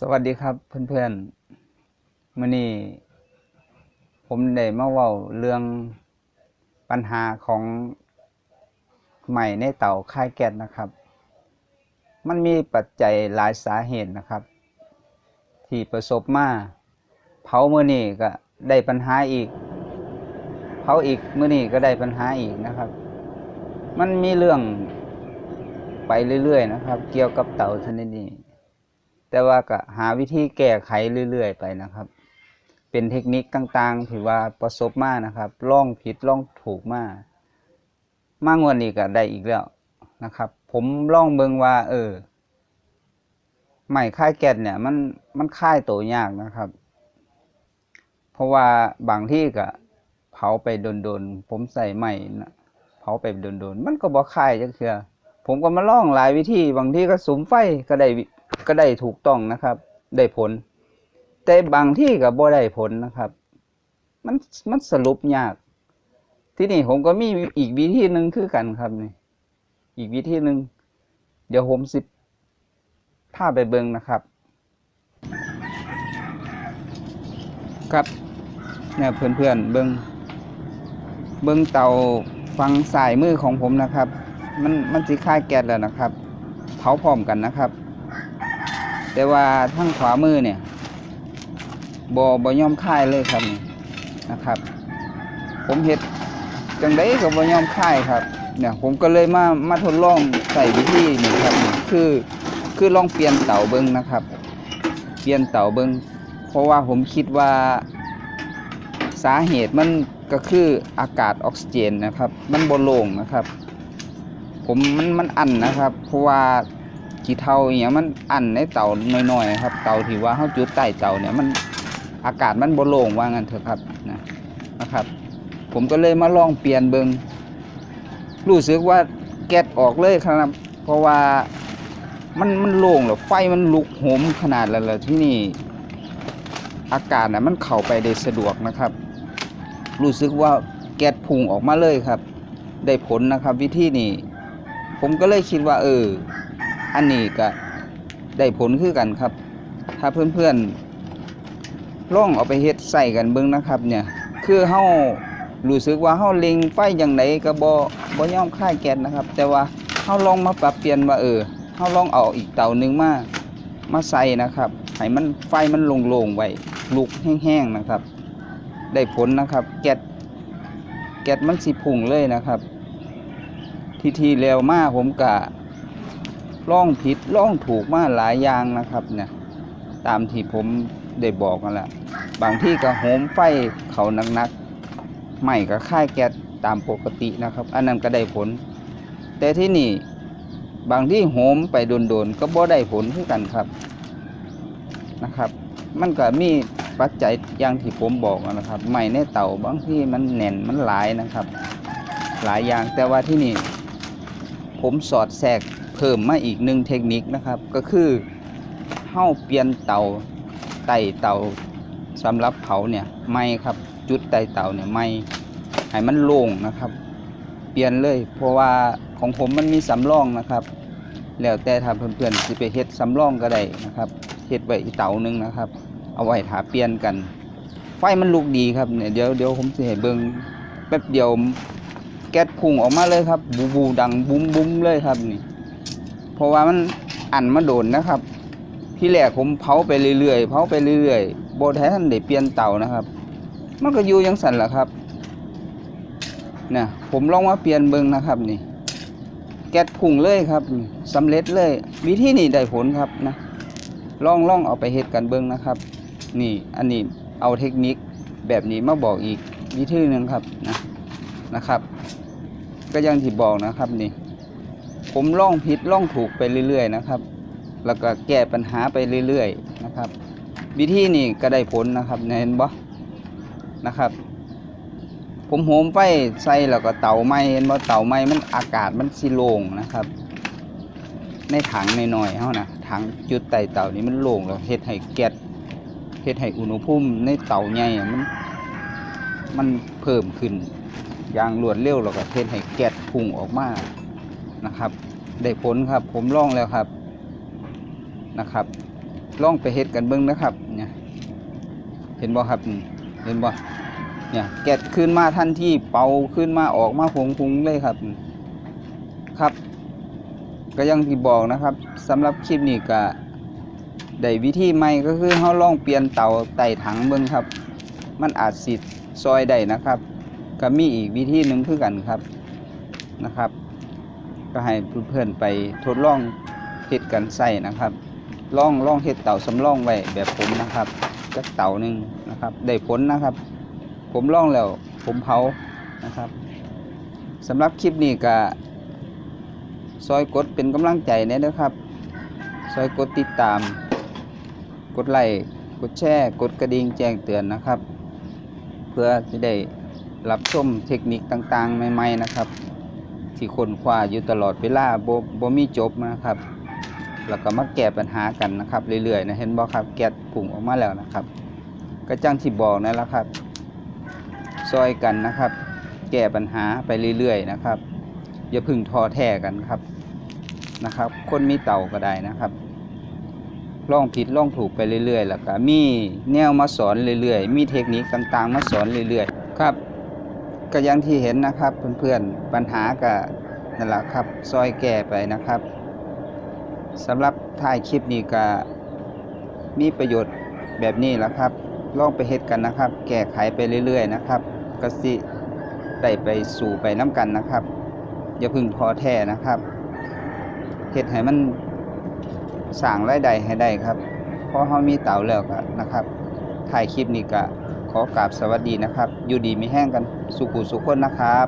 สวัสดีครับเพื่อนๆมื่อนี้ผมได้มาเว้าเรื่องปัญหาของใหม่ในเต่าค่ายแก๊สนะครับ มันมีปัจจัยหลายสาเหตุนะครับ ที่ประสบมาเผามื่อนี้ก็ได้ปัญหาอีก เผาอีกเมื่อนี้ก็ได้ปัญหาอีกนะครับ มันมีเรื่องไปเรื่อยๆนะครับ เกี่ยวกับเต่าชนิดนี้ แต่ว่าก็หาวิธีแก้ไขเรื่อยๆ ไปนะครับ เป็นเทคนิคต่างๆที่ว่าประสบมานะครับล่องผิดล่องถูกมากมางวันนี้ก็ได้อีกแล้วนะครับ ผมล่องเบิงว่า เออใหม่ค่ายแก๊สเนี่ยมันมันค่ายตัวยากนะครับ เพราะว่าบางที่ก็เผาไปโดนๆผมใส่ใหม่นะเผาไปโดนๆมันก็บ่ค่ายจักเทือผมก็มาล่องหลายวิธีบางที่ก็สุมไฟก็ได้ ก็ได้ถูกต้องนะครับ ได้ผล แต่บางที่ก็บ่ได้ผลนะครับ มันมันสรุปยาก ที่นี่ผมก็มีอีกวิธีหนึ่งคือกันครับนี่ อีกวิธีหนึ่งเดี๋ยวผมสิพาไปเบิงนะครับ ครับเนี่ยเพื่อนๆเบิงเบิงเตาฟังสายมือของผมนะครับ มันมันสิค่ายแก๊สแล้วนะครับ เผาพร้อมกันนะครับ แต่ว่าทั้งขวามือเนี่ยบอบย่อมค่ายเลยครับนนะครับ ผมเห็ดจังได้ก็บย่อมค่ายครับเนี่ยผมก็เลยมามาทดลองใส่วิธีนี่ครับคือคือลองเปลี่ยนเต่าเบิ้งนะครับ เปลี่ยนเต่าเบิ้งเพราะว่าผมคิดว่าสาเหตุมันก็คืออากาศออกซิเจนนะครับ มันบโลงนะครับ ผมมันมันอันนะครับ เพราะว่า ขี้เท่าอหย่างมันอั้นในเตาน้อยๆครับ เตาที่ว่าเฮาจุดใต้เตาเนี่ยมันอากาศมันบโล่งว่างั้นเถอะครับนะนะครับ ผมก็เลยมาลองเปลี่ยนเบิงรู้สึกว่าแก๊สออกเลยครับ เพราะว่ามันมันโล่งแล้วไฟมันลุกโหมขนาดแล้วแล้วที่นี่อากาศน่ะมันเข้าไปได้สะดวกนะครับ รู้สึกว่าแก๊สพุ่งออกมาเลยครับ ได้ผลนะครับ วิธีนี้ผมก็เลยคิดว่า เออ อันนี้ก็ได้ผลคือกันครับ ถ้าเพื่อนๆล่องเอาไปเฮ็ดใส่กันเบิ่งนะครับ เนี่ย คือเฮารู้สึกว่าเฮาเล็งไฟอย่างไดก็บ่บ่ย่อมค่ายแก๊สนะครับ แต่ว่าเฮาลองมาปรับเปลี่ยนว่าเออเฮาลองเอาอีกเตาหนึงมามาใส่นะครับให้มันไฟมันโล่งๆไว้ลุกแห้งๆนะครับ ได้ผลนะครับ แก๊สแก๊สมันสิพุ่งเลยนะครับ ทีทีแล้วมาผมกะ ล่องผิดล่องถูกมาหลายอย่างนะครับเนี่ยตามที่ผมได้บอกกันแหละบางที่ก็โหมไฟเขานักๆใหม่ก็ค่ายแก๊สตามปกตินะครับ อันนั้นก็ได้ผล แต่ที่นี่บางที่โหมไปโดนๆก็บ่ได้ผลคือกันครับนะครับ มันก็มีปัจจัยอย่างที่ผมบอกนะครับใหม่ในเตาบางที่มันแน่นมันหลายนะครับ หลายอย่างแต่ว่าที่นี่ ผมสอดแทรกเพิ่มมาอีกหนึ่งเทคนิคนะครับ ก็คือเฮ้าเปลี่ยนเตาไต่เตาสำหรับเผาเนี่ยไม่ครับจุดไต่เตาเนี่ยไม่ให้มันโล่งนะครับ เปลี่ยนเลยเพราะว่าของผมมันมีสำรองนะครับ แล้วแต่ถ้าเพื่อนๆสิไปเฮ็ดสำรองก็ได้นะครับเฮ็ดไว้อีเตานึงนะครับ เอาไว้ถาเปลี่ยนกัน ไฟมันลุกดีครับเนี่ยเดี๋ยวเดี๋ยวผมจะให้เบิ่งแป๊บเดียว ก๊สพุ่งออกมาเลยครับ บูบูดังบุ้มบุ้มเลยครับนี่ เพราะว่ามันอันมาโดนนะครับ ที่แรกผมเผาไปเรื่อยๆเผาไปเรื่อยๆโบแท้ท่านได้เปลี่ยนเตานะครับ มันก็อยู่ยังสั่นแหละครับเนี่ยผมลองมาเปลี่ยนเบิ่งนะครับนี่ แก๊สพุ่งเลยครับนี่สำเร็จเลย วิธีนี้ได้ผลครับนะลองลองเอาไปเฮ็ดกันเบิ่งนะครับ นี่อันนี้เอาเทคนิคแบบนี้มาบอกอีกวิธีหนึ่งครับนะนะครับ ก็อยังที่บอกนะครับนี่ ผมล่องผิดล่องถูกไปเรื่อย ๆ นะครับ แล้วก็แก้ปัญหาไปเรื่อย ๆ นะครับ วิธีนี้ก็ได้ผลนะครับเห็นบ่นะครับ ผมโหมไฟใส่แล้วก็เตาไม้เห็นบ่เตาไม้มันอากาศมันสิโล่งนะครับ ในถังน้อยๆเฮานะถังจุดใต้เตานี่มันโล่งแล้วเฮ็ดให้แก๊สเฮ็ดให้อุณหภูมิในเตาใหญ่มันมันเพิ่มขึ้น อย่างรวดเร็วแล้วก็เทศให้แก๊สพุ่งออกมานะครับ ได้ผลครับผมลองแล้วครับนะครับลองไปเฮ็ดกันเบิ่งนะครับเนี่ยเห็นบ่ครับเห็นบ่เนี่ยแกะขึ้นมาทันที่เป่าขึ้นมาออกมาผงพุงเลยครับ ครับ ก็ยังที่บอกนะครับสำหรับคลิปนี้ก็ได้วิธีใหม่ก็คือเฮาลองเปลี่ยนเตาไต่ถังเบิ่งครับ มันอาจสิซอยได้นะครับ ก็มีอีกวิธีหนึ่งคือกันครับนะครับ ก็ให้เพื่อนๆไปทดลองเฮ็ดกันใส่นะครับลองลองเฮ็ดเต่าสำรองไว้แบบผมนะครับจักเต่าหนึ่งนะครับ ได้ผลนะครับ ผมลองแล้วผมเผานะครับสำหรับคลิปนี้ก็ซอยกดเป็นกำลังใจแน่เด้อครับ ซอยกดติดตาม กดไลค์กดแชร์ กดกระดิ่งแจ้งเตือนนะครับ เพื่อจะได้ รับชมเทคนิคต่างๆ ใหม่ๆนะครับที่ค้นคว้าอยู่ตลอดเวลาบ่บ่มีจบนะครับ แล้วก็มาแก้ปัญหากันนะครับ เรื่อยๆนะเห็นบ่ครับแก๊สพุ่งออกมาแล้วนะครับ ก็จังที่บอกนั่นแหละครับซอยกันนะครับ แก้ปัญหาไปเรื่อยๆนะครับ อย่าพึ่งท้อแท้กันครับนะครับ คนมีเต่าก็ได้นะครับลองผิดลองถูกไปเรื่อยๆแล้วก็มีแนวมาสอนเรื่อยๆ มีเทคนิคต่างๆ มาสอนเรื่อยๆ ครับ ก็อย่างที่เห็นนะครับเพื่อนๆปัญหาก็นั่นแหละครับซอยแก้ไปนะครับสำหรับท้ายคลิปนี้ก็มีประโยชน์แบบนี้แหละครับลองไปเฮ็ดกันนะครับ แก้ไขไปเรื่อย ๆ นะครับก็สิได้ไปสู่ไปน้ำกันนะครับ อย่าพึ่งท้อแท้นะครับเฮ็ดให้มันสร้างรายได้ให้ได้ครับเพราะเฮามีเต่าแล้วก็นะครับถ่ายคลิปนี้ก็ ขอกราบสวัสดีนะครับ อยู่ดีมีแห้งกัน สุขุสุขคนนะครับ